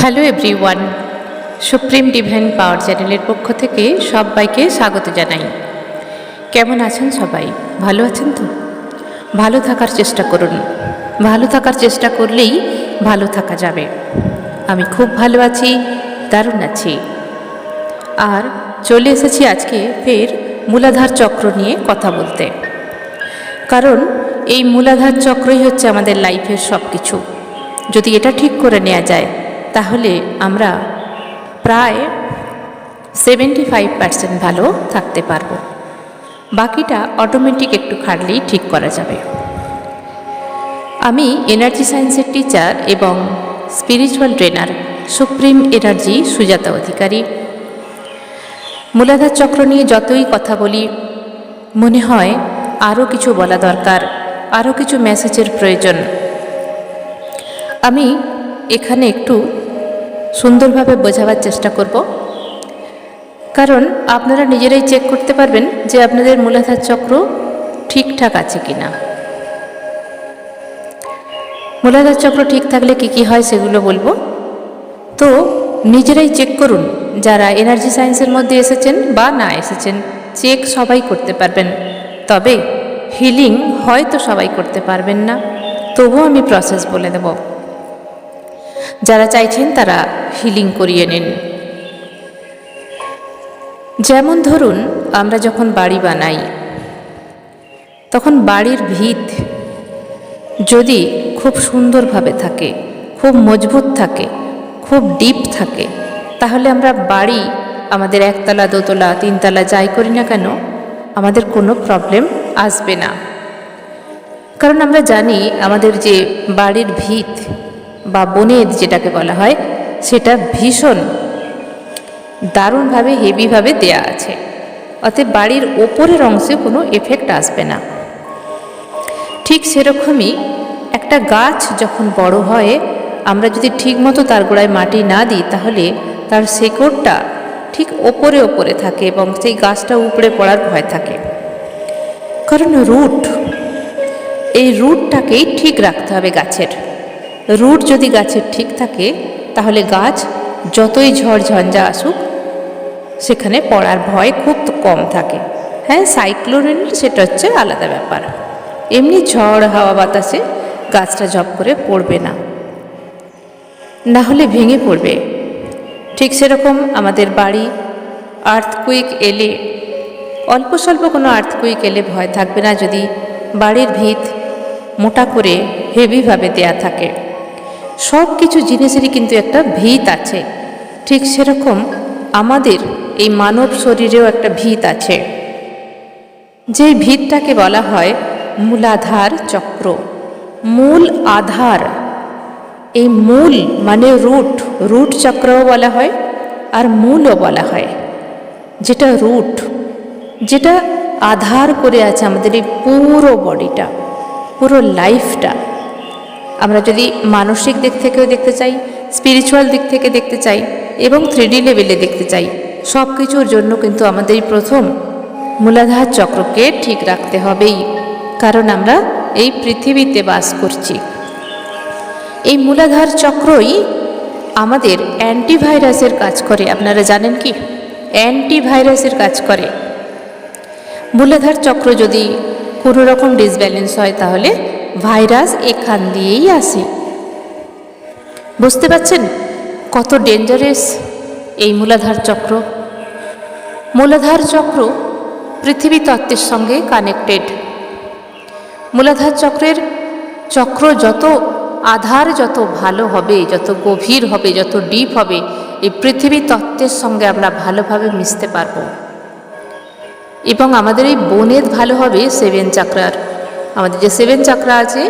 Hello everyone, supreme divine power চ্যানেলের পক্ষ থেকে সবাইকে স্বাগত জানাই। কেমন আছেন সবাই? ভালো আছেন তো? ভালো থাকার চেষ্টা করুন। ভালো থাকার চেষ্টা করলেই ভালো থাকা যাবে। আমি খুব ভালো আছি, দারুণ আছি। আর চলে এসেছি আজকে ফের মূলাধার চক্র নিয়ে কথা বলতে। কারণ এই মূলাধার চক্রই হচ্ছে আমাদের লাইফের সব কিছু যদি এটা ঠিক করে নেওয়া যায় তাহলে আমরা প্রায় সেভেন্টি ফাইভ পার্সেন্ট ভালো থাকতে পারব। বাকিটা অটোমেটিক একটু খাটলেই ঠিক করা যাবে। আমি এনার্জি সায়েন্সের টিচার এবং spiritual trainer supreme energy Sujata Adhikari. Muladhara chakra নিয়ে যতই কথা বলি, মনে হয় আরও কিছু বলা দরকার আরও কিছু মেসেজের প্রয়োজন। আমি এখানে একটু সুন্দরভাবে বোঝাবার চেষ্টা করব। কারণ আপনারা নিজেরাই চেক করতে পারবেন যে আপনাদের মূলাধার চক্র ঠিকঠাক আছে কি না মূলাধার চক্র ঠিক থাকলে কি কি হয় সেগুলো বলব। তো নিজেরাই চেক করুন যারা এনার্জি সায়েন্সের মধ্যে এসেছেন বা না এসেছেন চেক সবাই করতে পারবেন। তবে হিলিং হয়তো সবাই করতে পারবেন না। তবুও আমি প্রসেস বলে দেব। যারা চাইছেন তারা হিলিং করিয়ে নিন। যেমন ধরুন, আমরা যখন বাড়ি বানাই, তখন বাড়ির ভিত যদি খুব সুন্দরভাবে থাকে, খুব মজবুত থাকে, খুব ডিপ থাকে, তাহলে আমরা বাড়ি আমাদের একতলা, দোতলা, তিনতলা যাই করি না কেন, আমাদের কোনো প্রবলেম আসবে না। কারণ আমরা জানি আমাদের যে বাড়ির ভিত বা বনেদ যেটাকে বলা হয়, সেটা ভীষণ দারুণভাবে, হেভিভাবে দেয়া আছে। অতএব বাড়ির ওপরের অংশে কোনো এফেক্ট আসবে না। ঠিক সেরকমই একটা গাছ যখন বড় হয়, আমরা যদি ঠিকমতো তার গোড়ায় মাটি না দিই, তাহলে তার শেকড়টা ঠিক ওপরে ওপরে থাকে এবং সেই গাছটা উপড়ে পড়ার ভয় থাকে। কারণ রুট, এই রুটটাকেই ঠিক রাখতে হবে গাছের। রুট যদি গাছের ঠিক থাকে, তাহলে গাছ যতই ঝড় ঝঞ্ঝা আসুক, সেখানে পড়ার ভয় খুব কম থাকে। হ্যাঁ সাইক্লোন সেটা হচ্ছে আলাদা ব্যাপার। এমনি ঝড়, হাওয়া বাতাসে গাছটা জব করে পড়বে না। না হলে ভেঙে পড়বে। ঠিক সেরকম আমাদের বাড়ি আর্থকুইক এলে, অল্প স্বল্প কোনো আর্থকুইক এলে ভয় থাকবে না যদি বাড়ির ভিত মোটা করে হেভিভাবে দেয়া থাকে। সব কিছু জিনিসেরই কিন্তু একটা ভিত আছে। ঠিক সেরকম আমাদের এই মানব শরীরেও একটা ভিত আছে। যে ভিতটাকে বলা হয় মূলাধার চক্র। মূল আধার। এই মূল মানে রুট। রুট চক্রও বলা হয় আর মূলও বলা হয়। যেটা রুট, যেটা আধার করে আছে আমাদের এই পুরো বডিটা, পুরো লাইফটা। আমরা যদি মানসিক দিক থেকেও দেখতে চাই স্পিরিচুয়াল দিক থেকে দেখতে চাই এবং থ্রিডি লেভেলে দেখতে চাই সব কিছুর জন্য কিন্তু আমাদের প্রথম মূলাধার চক্রকে ঠিক রাখতে হবেই। কারণ আমরা এই পৃথিবীতে বাস করছি। এই মূলাধার চক্রই আমাদের অ্যান্টিভাইরাসের কাজ করে। আপনারা জানেন কি? অ্যান্টিভাইরাসের কাজ করে। মূলাধার চক্র যদি কোনো রকম ডিসব্যালেন্স হয় তাহলে ভাইরাস এখান দিয়েই আসে। বুঝতে পারছেন কত ডেঞ্জারাস এই মূলাধার চক্র? মূলাধার চক্র পৃথিবী তত্ত্বের সঙ্গে কানেক্টেড মূলাধার চক্রের চক্র যত আধার, যত ভালো হবে, যত গভীর হবে, যত ডিপ হবে, এই পৃথিবী তত্ত্বের সঙ্গে আমরা ভালোভাবে মিশতে পারব। এবং আমাদের এই বনেদ ভালো হবে সেভেন চাকরার। আমাদের যে সেভেন চাকরা আছে,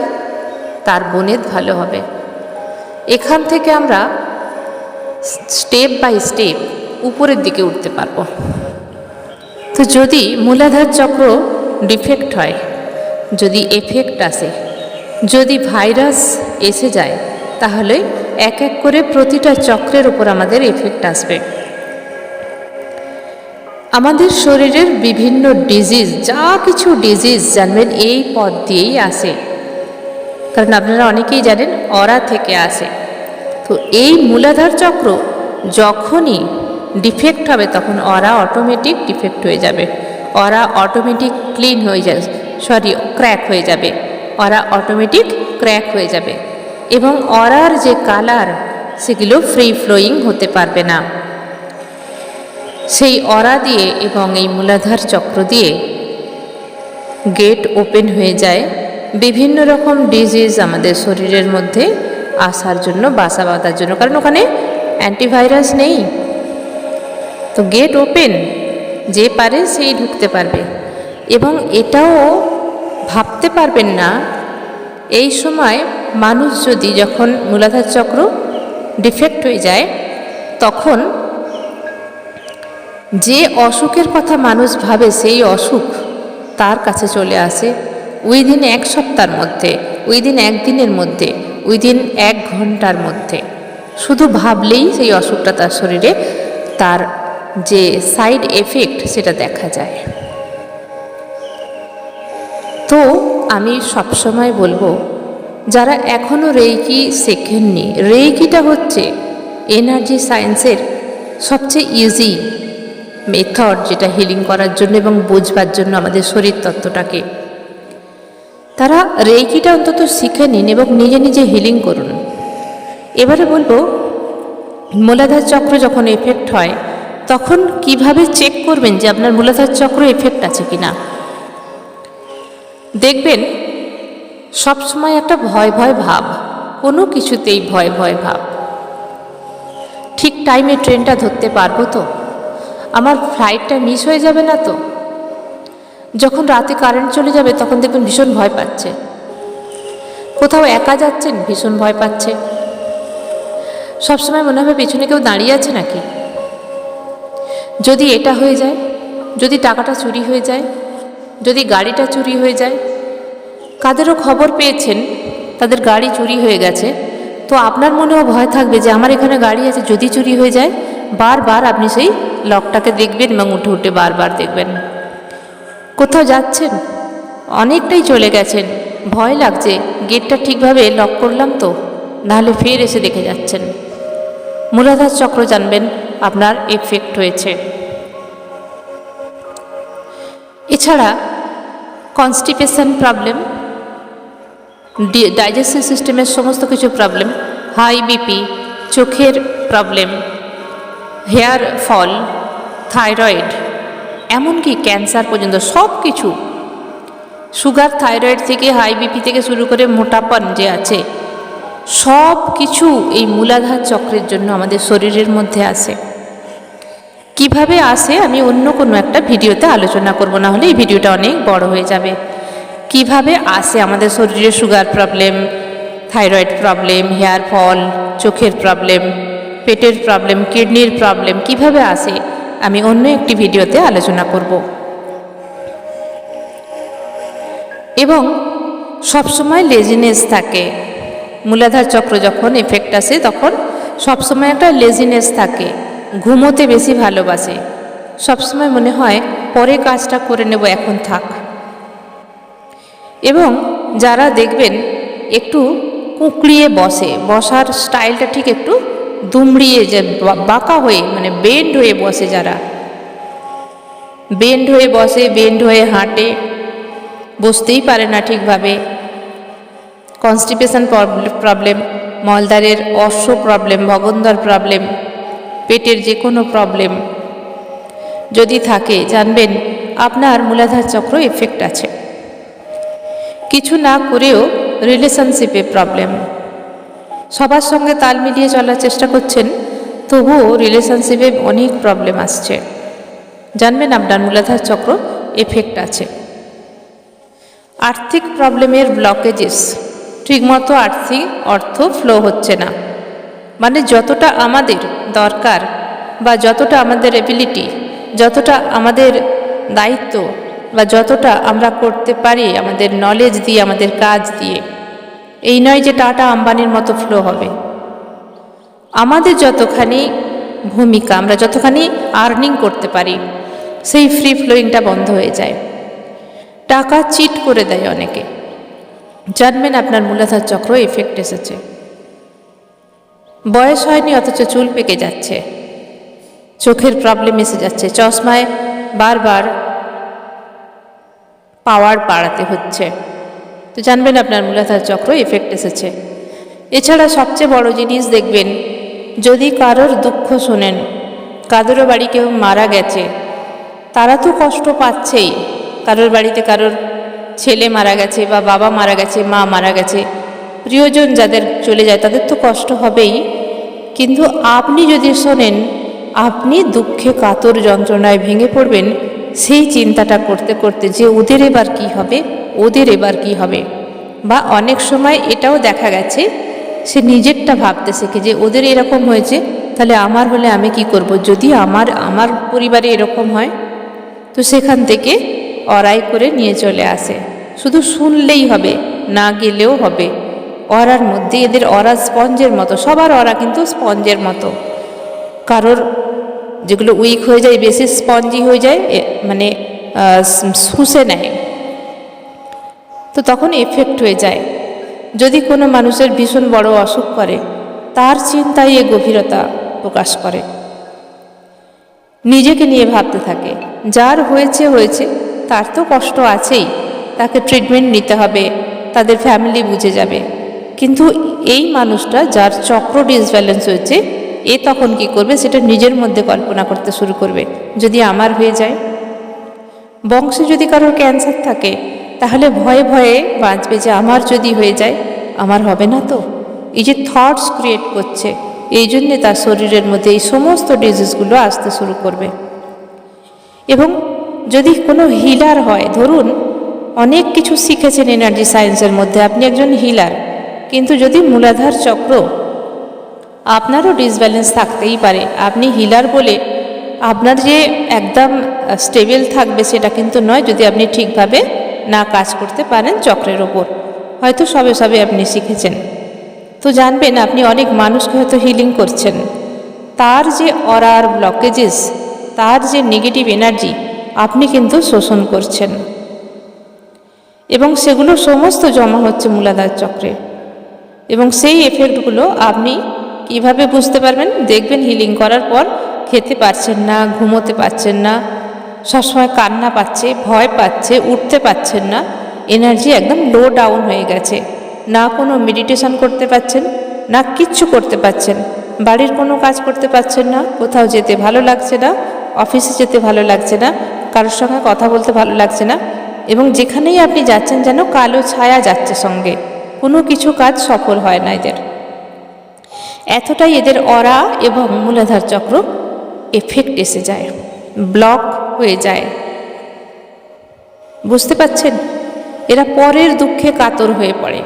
তার বনেদ ভালো হবে। এখান থেকে আমরা স্টেপ বাই স্টেপ উপরের দিকে উঠতে পারব। তো যদি মূলাধার চক্র ডিফেক্ট হয়, যদি এফেক্ট আসে, যদি ভাইরাস এসে যায়, তাহলে এক এক করে প্রতিটা চক্রের উপর আমাদের এফেক্ট আসবে। আমাদের শরীরের বিভিন্ন ডিজিজ যা কিছু ডিজিজ জানবেন, এই পথ দিয়েই আসে কারণ আপনারা অনেকেই জানেন, অরা থেকে আসে। তো এই মূলাধার চক্র যখনই ডিফেক্ট হবে, তখন অরা অটোমেটিক ডিফেক্ট হয়ে যাবে। অরা অটোমেটিক ক্লিন হয়ে যাবে সরি ক্র্যাক হয়ে যাবে। অরা অটোমেটিক ক্র্যাক হয়ে যাবে। এবং অরার যে কালার সেগুলো ফ্রি ফ্লোয়িং হতে পারবে না। সেই অরা দিয়ে এবং এই মূলাধার চক্র দিয়ে গেট ওপেন হয়ে যায়। বিভিন্ন রকম ডিজিজ আমাদের শরীরের মধ্যে আসার জন্য, বাসা বাঁধার জন্য। কারণ ওখানে অ্যান্টিভাইরাস নেই। তো গেট ওপেন, যে পারে সেই ঢুকতে পারবে। এবং এটাও ভাবতে পারবেন না, এই সময় মানুষ যদি যখন মূলাধার চক্র ডিফেক্ট হয়ে যায়, তখন যে অসুখের কথা মানুষ ভাবে সেই অসুখ তার কাছে চলে আসে উইদিন এক সপ্তাহের মধ্যে, উইদিন একদিনের মধ্যে, উইদিন এক ঘণ্টার মধ্যে। শুধু ভাবলেই সেই অসুখটা তার শরীরে, তার যে সাইড এফেক্ট সেটা দেখা যায়। তো আমি সবসময় বলব, যারা এখনও রেইকি শেখেননি, রেইকিটা হচ্ছে এনার্জি সায়েন্সের সবচেয়ে ইজি মেথড যেটা হিলিং করার জন্য এবং বুঝবার জন্য আমাদের শরীর তত্ত্বটাকে তারা রেইকিটা অন্তত শিখে নিন এবং নিজে নিজে হিলিং করুন। এবারে বলব, মূলাধার চক্র যখন এফেক্ট হয়, তখন কীভাবে চেক করবেন যে আপনার মূলাধার চক্র এফেক্ট আছে কিনা? দেখবেন সবসময় একটা ভয় ভয় ভাব, কোনো কিছুতেই ভয় ভয় ভাব। ঠিক টাইমে ট্রেনটা ধরতে পারব তো? আমার ফ্লাইটটা মিস হয়ে যাবে না তো? যখন রাতে কারেন্ট চলে যাবে, তখন দেখবেন ভীষণ ভয় পাচ্ছে। কোথাও একা যাচ্ছেন, ভীষণ ভয় পাচ্ছে। সবসময় মনে হবে পেছনে কেউ দাঁড়িয়ে আছে নাকি? যদি এটা হয়ে যায়, যদি টাকাটা চুরি হয়ে যায়, যদি গাড়িটা চুরি হয়ে যায়, কাদেরও খবর পেয়েছেন, তাদের গাড়ি চুরি হয়ে গেছে, তো আপনার মনেও ভয় থাকবে যে আমার এখানে গাড়ি আছে, যদি চুরি হয়ে যায়, বারবার আপনি সেই লকটাকে দেখবেন এবং উঠে উঠে বারবার দেখবেন। কোথাও যাচ্ছেন? অনেকটাই চলে গেছেন। ভয় লাগছে, গেটটা ঠিকভাবে লক করলাম তো, নাহলে ফের এসে দেখে যাচ্ছেন। মূলাধার চক্র জানবেন আপনার এফেক্ট হয়েছে। এছাড়া কনস্টিপেশন প্রবলেম ডাইজেস্টিভ সিস্টেমের সমস্ত কিছু প্রবলেম হাই বিপি চোখের প্রবলেম হেয়ার ফল, থাইরয়েড, এমনকি ক্যান্সার পর্যন্ত সব কিছু। সুগার থাইরয়েড থেকে হাই বিপি থেকে শুরু করে মোটাপন যে আছে, সব কিছু এই মূলাধার চক্রের জন্য আমাদের শরীরের মধ্যে আসে কীভাবে আসে আমি অন্য কোনো একটা ভিডিওতে আলোচনা করব, না হলে এই ভিডিওটা অনেক বড় হয়ে যাবে। কীভাবে আসে আমাদের শরীরে sugar problem, thyroid problem, hair fall, চোখের প্রবলেম পেটের প্রবলেম কিডনির প্রবলেম কীভাবে আসে আমি অন্য একটি ভিডিওতে আলোচনা করব। এবং সবসময় লেজিনেস থাকে। মূলাধার চক্র যখন এফেক্ট আসে, তখন সবসময় একটা লেজিনেস থাকে। ঘুমোতে বেশি ভালোবাসে। সবসময় মনে হয়, পরে কাজটা করে নেব, এখন থাক। এবং যারা দেখবেন, একটু কুঁকড়িয়ে বসে, বসার স্টাইলটা ঠিক একটু দুমড়িয়ে যে বাঁকা হয়ে মানে বেন্ড হয়ে বসে যারা। বেন্ড হয়ে বসে, বেন্ড হয়ে হাঁটে, বসতেই পারে না ঠিকভাবে। কনস্টিপেশন প্রবলেম মলদারের অশ্ব প্রবলেম ভগন্দর প্রবলেম পেটের যে কোনো প্রবলেম যদি থাকে, জানবেন আপনার মূলাধার চক্র এফেক্ট আছে। কিছু না করেও রিলেশনশিপে প্রবলেম সবার সঙ্গে তাল মিলিয়ে চলার চেষ্টা করছেন, তবুও রিলেশনশিপে অনেক প্রবলেম আসছে। জানবেন আপনার মূলাধার চক্র এফেক্ট আছে। আর্থিক প্রবলেমের ব্লকেজেস ঠিকমতো আর্থিক অর্থ ফ্লো হচ্ছে না। মানে যতটা আমাদের দরকার বা যতটা আমাদের এবিলিটি যতটা আমাদের দায়িত্ব বা যতটা আমরা করতে পারি আমাদের নলেজ দিয়ে, আমাদের কাজ দিয়ে এই নয় যে টাটা আম্বানির মতো ফ্লো হবে। আমাদের যতখানি ভূমিকা, আমরা যতখানি আর্নিং করতে পারি, সেই ফ্রি ফ্লোয়িংটা বন্ধ হয়ে যায়। টাকা চিট করে দেয় অনেকে। জানবেন আপনার মূলাধার চক্র এফেক্ট এসেছে। বয়স হয়নি, অথচ চুল পেকে যাচ্ছে। চোখের প্রবলেম এসে যাচ্ছে। চশমায় বারবার পাওয়ার বাড়াতে হচ্ছে। তো জানবেন আপনার মূলাধার চক্র এফেক্ট এসেছে। এছাড়া সবচেয়ে বড় জিনিস দেখবেন, যদি কারোর দুঃখ শোনেন কারোরও বাড়ি কেউ মারা গেছে, তারা তো কষ্ট পাচ্ছেই। কারোর বাড়িতে কারোর ছেলে মারা গেছে বা বাবা মারা গেছে, মা মারা গেছে, প্রিয়জন যাদের চলে যায় তাদের তো কষ্ট হবেই। কিন্তু আপনি যদি শোনেন, আপনি দুঃখে কাতর যন্ত্রণায় ভেঙে পড়বেন, সেই চিন্তাটা করতে করতে যে ওদের এবার কি হবে? ওদের এবার কি হবে? বা অনেক সময় এটাও দেখা গেছে, সে নিজেরটা ভাবতে শেখে যে ওদের এরকম হয়েছে, তাহলে আমার হলে আমি কি করব? যদি আমার আমার পরিবারে এরকম হয়, তো সেখান থেকে অরাই করে নিয়ে চলে আসে। শুধু শুনলেই হবে, না গেলেও হবে। অরার মধ্যে এদের অরা স্পঞ্জের মতো, সবার অরা কিন্তু স্পঞ্জের মতো। কারোর যেগুলো উইক হয়ে যায়, বেশি স্পঞ্জি হয়ে যায় মানে শুষে নেয়। তো তখন এফেক্ট হয়ে যায়। যদি কোনো মানুষের ভীষণ বড় অসুখ করে, তার চিন্তায় এ গভীরতা প্রকাশ করে। নিজেকে নিয়ে ভাবতে থাকে, যার হয়েছে হয়েছে, তার তো কষ্ট আছেই, তাকে ট্রিটমেন্ট নিতে হবে, তাদের ফ্যামিলি বুঝে যাবে। কিন্তু এই মানুষটা যার চক্র ডিসব্যালেন্স হয়েছে, এ তখন কি করবে, সেটা নিজের মধ্যে কল্পনা করতে শুরু করবে, যদি আমার হয়ে যায়। বংশে যদি কারোর ক্যান্সার থাকে তাহলে ভয়ে ভয়ে বাঁচবে যে আমার যদি হয়ে যায়, আমার হবে না তো? এই যে থটস ক্রিয়েট করছে, এই জন্যে তার শরীরের মধ্যে এই সমস্ত ডিজিজগুলো আসতে শুরু করবে। এবং যদি কোনো হিলার হয়, ধরুন, অনেক কিছু শিখেছেন এনার্জি সায়েন্সের মধ্যে, আপনি একজন হিলার কিন্তু যদি মূলাধার চক্র, আপনারও ডিসব্যালেন্স থাকতেই পারে। আপনি হিলার বলে আপনার যে একদম স্টেবল থাকবে সেটা কিন্তু নয়, যদি আপনি ঠিকভাবে না কাজ করতে পারেন চক্রের ওপর। হয়তো সবে সবে আপনি শিখেছেন। তো জানবেন, আপনি অনেক মানুষকে হয়তো হিলিং করছেন। তার যে অরার ব্লকেজেস তার যে নেগেটিভ এনার্জি আপনি কিন্তু শোষণ করছেন। এবং সেগুলো সমস্ত জমা হচ্ছে মূলাধার চক্রে। এবং সেই এফেক্টগুলো আপনি কীভাবে বুঝতে পারবেন? দেখবেন হিলিং করার পর খেতে পারছেন না, ঘুমোতে পারছেন না সবসময় কান্না পাচ্ছে, ভয় পাচ্ছে, উঠতে পারছেন না। এনার্জি একদম লো ডাউন হয়ে গেছে। না কোনো মেডিটেশন করতে পারছেন না কিচ্ছু করতে পারছেন বাড়ির কোনো কাজ করতে পারছেন না, কোথাও যেতে ভালো লাগছে না অফিসে যেতে ভালো লাগছে না, কারোর সঙ্গে কথা বলতে ভালো লাগছে না এবং যেখানেই আপনি যাচ্ছেন যেন কালো ছায়া যাচ্ছে সঙ্গে। কোনো কিছু কাজ সফল হয় না এদের। এতটাই এদের অরা এবং মূলাধার চক্র এফেক্ট এসে যায়। ব্লক হয়ে যায়। বুঝতে পাচ্ছেন এরা পরের দুঃখে কাতর হয়ে পড়ে।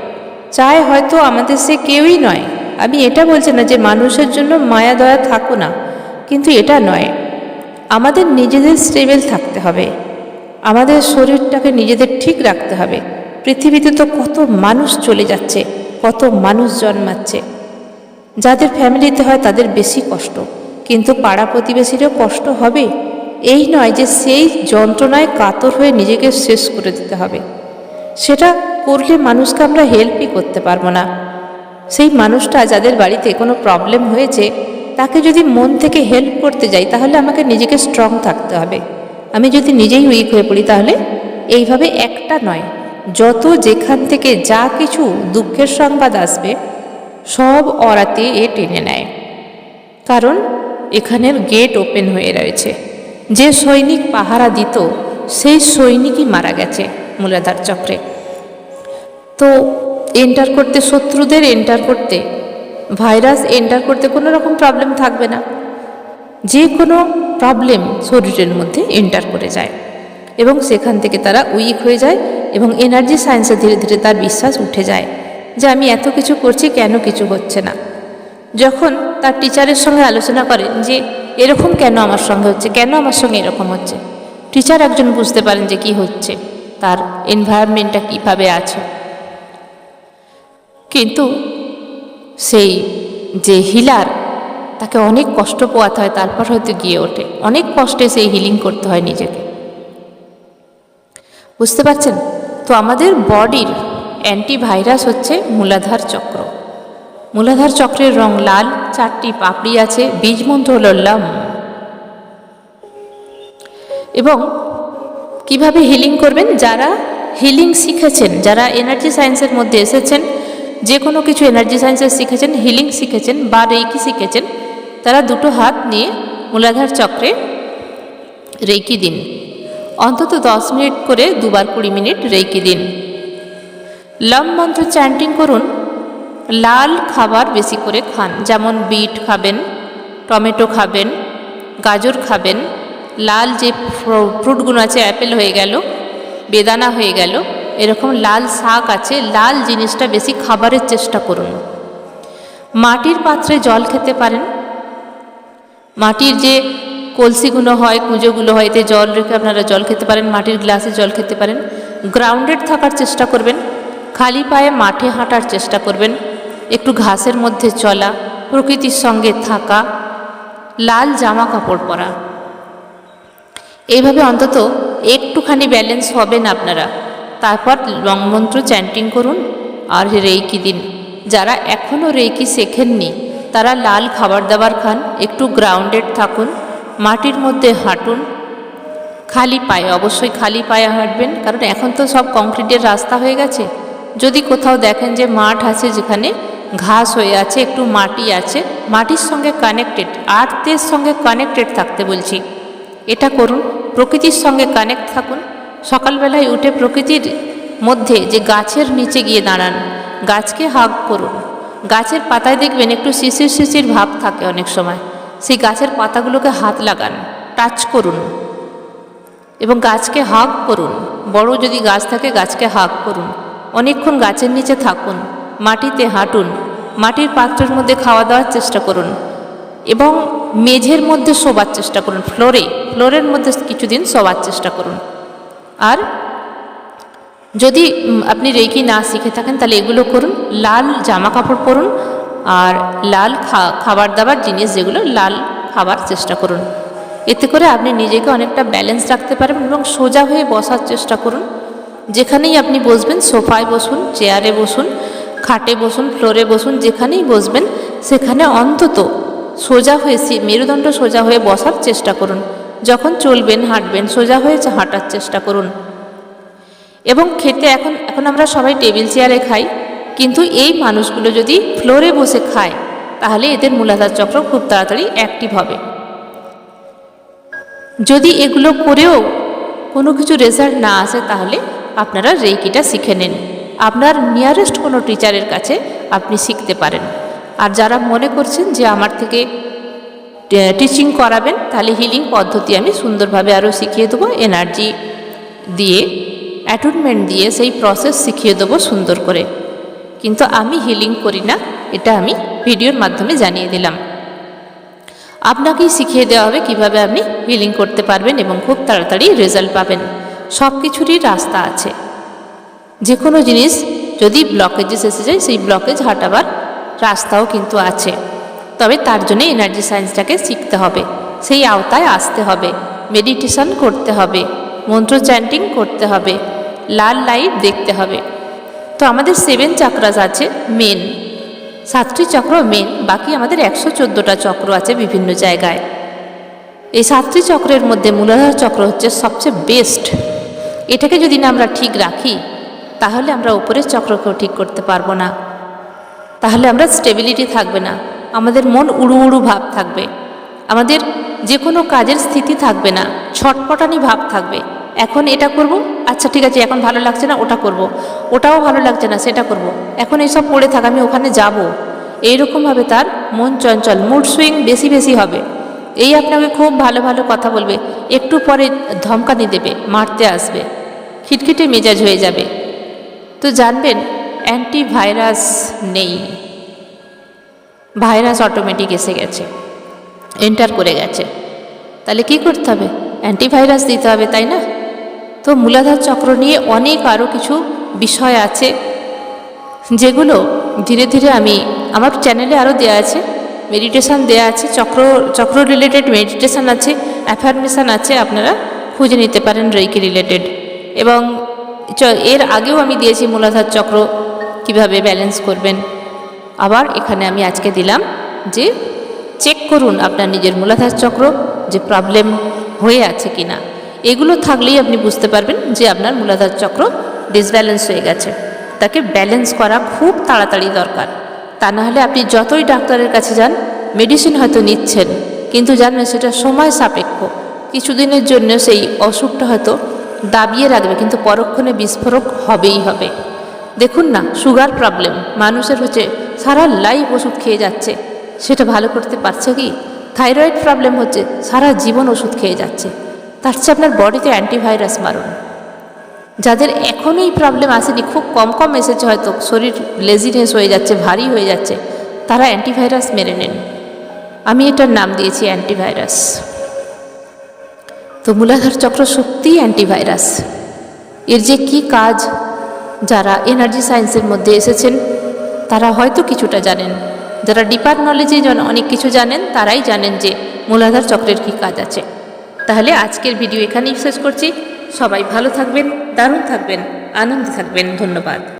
চায় হয়তো আমাদের সে কেউই নয়। আমি এটা বলছি না যে মানুষের জন্য মায়া, দয়া থাকো না, কিন্তু এটা নয়। আমাদের নিজেদের স্টেবেল থাকতে হবে। আমাদের শরীরটাকে নিজেদের ঠিক রাখতে হবে। পৃথিবীতে তো কত মানুষ চলে যাচ্ছে, কত মানুষ জন্মাচ্ছে। যাদের ফ্যামিলিতে হয় তাদের বেশি কষ্ট, কিন্তু পাড়া প্রতিবেশীরও কষ্ট হবে। এই নয় যে সেই যন্ত্রণায় কাতর হয়ে নিজেকে শেষ করে দিতে হবে। সেটা করলে মানুষকে আমরা হেল্পই করতে পারব না। সেই মানুষটা যাদের বাড়িতে কোনো প্রবলেম হয়েছে, তাকে যদি মন থেকে হেল্প করতে যাই, তাহলে আমাকে নিজেকে স্ট্রং থাকতে হবে। আমি যদি নিজেই উইক হয়ে পড়ি, তাহলে এইভাবে একটা নয়। যত যেখান থেকে যা কিছু দুঃখের সংবাদ আসবে, সব অরাতে এ টেনে নেয়। কারণ এখানের গেট ওপেন হয়ে রয়েছে। যে সৈনিক পাহারা দিত, সেই সৈনিকই মারা গেছে মূলাধার চক্রে। তো এন্টার করতে, শত্রুদের এন্টার করতে ভাইরাস এন্টার করতে কোনো রকম প্রবলেম থাকবে না। যে কোনো প্রবলেম শরীরের মধ্যে এন্টার করে যায় এবং সেখান থেকে তারা উইক হয়ে যায় এবং এনার্জি সায়েন্সে ধীরে ধীরে তার বিশ্বাস উঠে যায় যে আমি এত কিছু করছি, কেন কিছু হচ্ছে না? যখন তার টিচারের সঙ্গে আলোচনা করেন যে, এরকম কেন আমার সঙ্গে হচ্ছে? কেন আমার সঙ্গে এরকম হচ্ছে? টিচার একজন বুঝতে পারেন যে কি হচ্ছে, তার এনভায়রনমেন্টটা কীভাবে আছে। কিন্তু সেই যে হিলার, তাকে অনেক কষ্ট পোয়াতে হয়, তারপর হয়তো গিয়ে ওঠে। অনেক কষ্টে সেই হিলিং করতে হয় নিজেকে। বুঝতে পারছেন? তো আমাদের বডির অ্যান্টিভাইরাস হচ্ছে মূলাধার চক্র। মূলাধার চক্রের রং লাল, চারটি পাপড়ি আছে বীজ মন্ত্র হল লম। এবং কীভাবে হিলিং করবেন? যারা হিলিং শিখেছেন, যারা এনার্জি সায়েন্সের মধ্যে এসেছেন, যে কোনো কিছু এনার্জি সায়েন্সের শিখেছেন হিলিং শিখেছেন, বা রেকি শিখেছেন, তারা দুটো হাত নিয়ে মূলাধার চক্রে রেকি দিন। অন্তত দশ মিনিট করে দুবার কুড়ি মিনিট রেকি দিন। লম মন্ত্র চ্যান্টিং করুন। লাল খাবার বেশি করে খান। যেমন বিট খাবেন, টমেটো খাবেন, গাজর খাবেন, লাল যে ফ্র- ফ্রুটগুলো আছে, অ্যাপেল হয়ে গেল, বেদানা হয়ে গেল, এরকম লাল শাক আছে, লাল জিনিসটা বেশি খাবারের চেষ্টা করুন। মাটির পাত্রে জল খেতে পারেন। মাটির যে কলসিগুলো হয়, কুঁজোগুলো হয়, এতে জল রেখে আপনারা জল খেতে পারেন, মাটির গ্লাসে জল খেতে পারেন। গ্রাউন্ডেড থাকার চেষ্টা করবেন, খালি পায়ে মাঠে হাঁটার চেষ্টা করবেন। একটু ঘাসের মধ্যে চলা, প্রকৃতির সঙ্গে থাকা, লাল জামা কাপড় পরা। এইভাবে অন্তত একটুখানি ব্যালেন্স হবেন আপনারা। তারপর মন্ত্র চ্যান্টিং করুন আর রেইকি দিন। যারা এখনও রেইকি শেখেননি, তারা লাল খাবার দাবার খান, একটু গ্রাউন্ডেড থাকুন, মাটির মধ্যে হাঁটুন। খালি পায়ে, অবশ্যই খালি পায়ে হাঁটবেন, কারণ এখন তো সব কংক্রিটের রাস্তা হয়ে গেছে। যদি কোথাও দেখেন যে মাঠ আছে যেখানে ঘাস হয়ে আছে, একটু মাটি আছে, মাটির সঙ্গে কানেক্টেড আর্থের সঙ্গে কানেক্টেড থাকতে বলছি। এটা করুন, প্রকৃতির সঙ্গে কানেক্ট থাকুন। সকালবেলায় উঠে প্রকৃতির মধ্যে যে গাছের নিচে গিয়ে দাঁড়ান, গাছকে হাগ করুন। গাছের পাতায় দেখবেন একটু শিশির শিশির ভাব থাকে অনেক সময়। সেই গাছের পাতাগুলোকে হাত লাগান টাচ করুন। এবং গাছকে হাগ করুন। বড় যদি গাছ থাকে, গাছকে হাগ করুন। অনেকক্ষণ গাছের নিচে থাকুন, মাটিতে হাঁটুন। মাটির পাত্রের মধ্যে খাওয়া দাওয়ার চেষ্টা করুন এবং মেঝের মধ্যে শোবার চেষ্টা করুন, ফ্লোরে, ফ্লোরের মধ্যে কিছুদিন শোবার চেষ্টা করুন। আর যদি আপনি রেকি না শিখে থাকেন, তাহলে এগুলো করুন, লাল জামা কাপড় পরুন আর লাল খাবার দাবার জিনিস যেগুলো লাল খাবার চেষ্টা করুন। এতে করে আপনি নিজেকে অনেকটা ব্যালেন্স রাখতে পারবেন এবং সোজা হয়ে বসার চেষ্টা করুন। যেখানেই আপনি বসবেন, সোফায় বসুন, চেয়ারে বসুন খাটে বসুন, ফ্লোরে বসুন, যেখানেই বসবেন, সেখানে অন্তত সোজা হয়ে মেরুদণ্ড সোজা হয়ে বসার চেষ্টা করুন। যখন চলবেন, হাঁটবেন, সোজা হয়ে হাঁটার চেষ্টা করুন। এবং খেতে এখন এখন আমরা সবাই টেবিল চেয়ারে খাই, কিন্তু এই মানুষগুলো যদি ফ্লোরে বসে খায়, তাহলে এদের মূলাধার চক্র খুব তাড়াতাড়ি অ্যাক্টিভ হবে। যদি এগুলো করেও কোনো কিছু রেজাল্ট না আসে, তাহলে আপনারা রেইকিটা শিখে নিন। আপনার নিয়ারেস্ট কোনো টিচারের কাছে আপনি শিখতে পারেন। আর যারা মনে করছেন যে আমার থেকে টিচিং করাবেন, তাহলে হিলিং পদ্ধতি আমি সুন্দরভাবে আরও শিখিয়ে দেবো এনার্জি দিয়ে অ্যাটুনমেন্ট দিয়ে সেই প্রসেস শিখিয়ে দেবো সুন্দর করে। কিন্তু আমি হিলিং করি না, এটা আমি ভিডিওর মাধ্যমে জানিয়ে দিলাম। আপনাকেই শিখিয়ে দেওয়া হবে কীভাবে আপনি হিলিং করতে পারবেন এবং খুব তাড়াতাড়ি রেজাল্ট পাবেন। সব কিছুরই রাস্তা আছে। যে কোনো জিনিস যদি ব্লকেজেস এসে যায়, সেই ব্লকেজ হাঁটাবার রাস্তাও কিন্তু আছে। তবে তার জন্য এনার্জি সায়েন্সটাকে শিখতে হবে। সেই আওতায় আসতে হবে। মেডিটেশন করতে হবে। মন্ত্র চ্যান্টিং করতে হবে। লাল লাইট দেখতে হবে। তো আমাদের সেভেন চাকরাস আছে মেন সাতটি চক্র মেন বাকি আমাদের একশো চোদ্দোটা চক্র আছে বিভিন্ন জায়গায়। এই সাতটি চক্রের মধ্যে মূলাধার চক্র হচ্ছে সবচেয়ে বেস্ট এটাকে যদি না আমরা ঠিক রাখি তাহলে আমরা উপরের চক্রকেও ঠিক করতে পারব না। তাহলে আমরা স্টেবিলিটি থাকবে না। আমাদের মন উড়ু উড়ু ভাব থাকবে। আমাদের যে কোনো কাজের স্থিতি থাকবে না। ছটপটানি ভাব থাকবে। এখন এটা করব আচ্ছা ঠিক আছে, এখন ভালো লাগছে না, ওটা করব। ওটাও ভালো লাগছে না, সেটা করব। এখন এইসব পড়ে থাক, আমি ওখানে যাব। এইরকমভাবে তার মন চঞ্চল মুড সুইং বেশি বেশি হবে। এই আপনাকে খুব ভালো ভালো কথা বলবে। একটু পরে ধমকানি দেবে, মারতে আসবে। খিটখিটে মেজাজ হয়ে যাবে। তো জানবেন অ্যান্টিভাইরাস নেই। ভাইরাস অটোমেটিক এসে গেছে এন্টার করে গেছে। তাহলে কি করতে হবে? অ্যান্টিভাইরাস দিতে হবে, তাই না? তো মূলাধার চক্র নিয়ে অনেক আরও কিছু বিষয় আছে, যেগুলো ধীরে ধীরে আমি, আমার চ্যানেলে আরও দেওয়া আছে মেডিটেশন দেওয়া আছে, চক্র চক্র রিলেটেড মেডিটেশান আছে অ্যাফার্মেশন আছে, আপনারা খুঁজে নিতে পারেন রেইকি রিলেটেড এবং এর আগেও আমি দিয়েছি মূলাধার চক্র, কীভাবে ব্যালেন্স করবেন? আবার এখানে আমি আজকে দিলাম যে চেক করুন আপনার নিজের মূলাধার চক্র, যে প্রবলেম হয়ে আছে কি না এগুলো থাকলেই আপনি বুঝতে পারবেন যে আপনার মূলাধার চক্র ডিসব্যালেন্স হয়ে গেছে। তাকে ব্যালেন্স করা খুব তাড়াতাড়ি দরকার। তা না হলে আপনি যতই ডাক্তারের কাছে যান মেডিসিন হয়তো নিচ্ছেন, কিন্তু জানবেন সেটা সময় সাপেক্ষ। কিছুদিনের জন্য সেই অসুখটা হয়তো দাবিয়ে রাখবে, কিন্তু পরক্ষণে বিস্ফোরক হবেই হবে। দেখুন না, সুগার প্রবলেম, মানুষের হচ্ছে সারা লাইফ ওষুধ খেয়ে যাচ্ছে। সেটা ভালো করতে পারছে কি? থাইরয়েড প্রবলেম হচ্ছে, সারা জীবন ওষুধ খেয়ে যাচ্ছে। তার চেয়ে আপনার বডিতে অ্যান্টিভাইরাস মারুন। যাদের এখনও এই প্রবলেম আসেনি, খুব কম কম এসেছে হয়তো, শরীর লেজিনেস হয়ে যাচ্ছে, ভারী হয়ে যাচ্ছে, তারা অ্যান্টিভাইরাস মেরে নেন। আমি এটার নাম দিয়েছি অ্যান্টিভাইরাস তো মূলাধার চক্র সত্যিই অ্যান্টিভাইরাস এর যে কি কাজ? যারা এনার্জি সায়েন্সের মধ্যে এসেছেন, তারা হয়তো কিছুটা জানেন। যারা ডিপার নলেজে জন- অনেক কিছু জানেন, তারাই জানেন যে মূলাধার চক্রের কি কাজ আছে। তাহলে আজকের ভিডিও এখানেই শেষ করছি। সবাই ভালো থাকবেন, দারুণ থাকবেন, আনন্দে থাকবেন। ধন্যবাদ।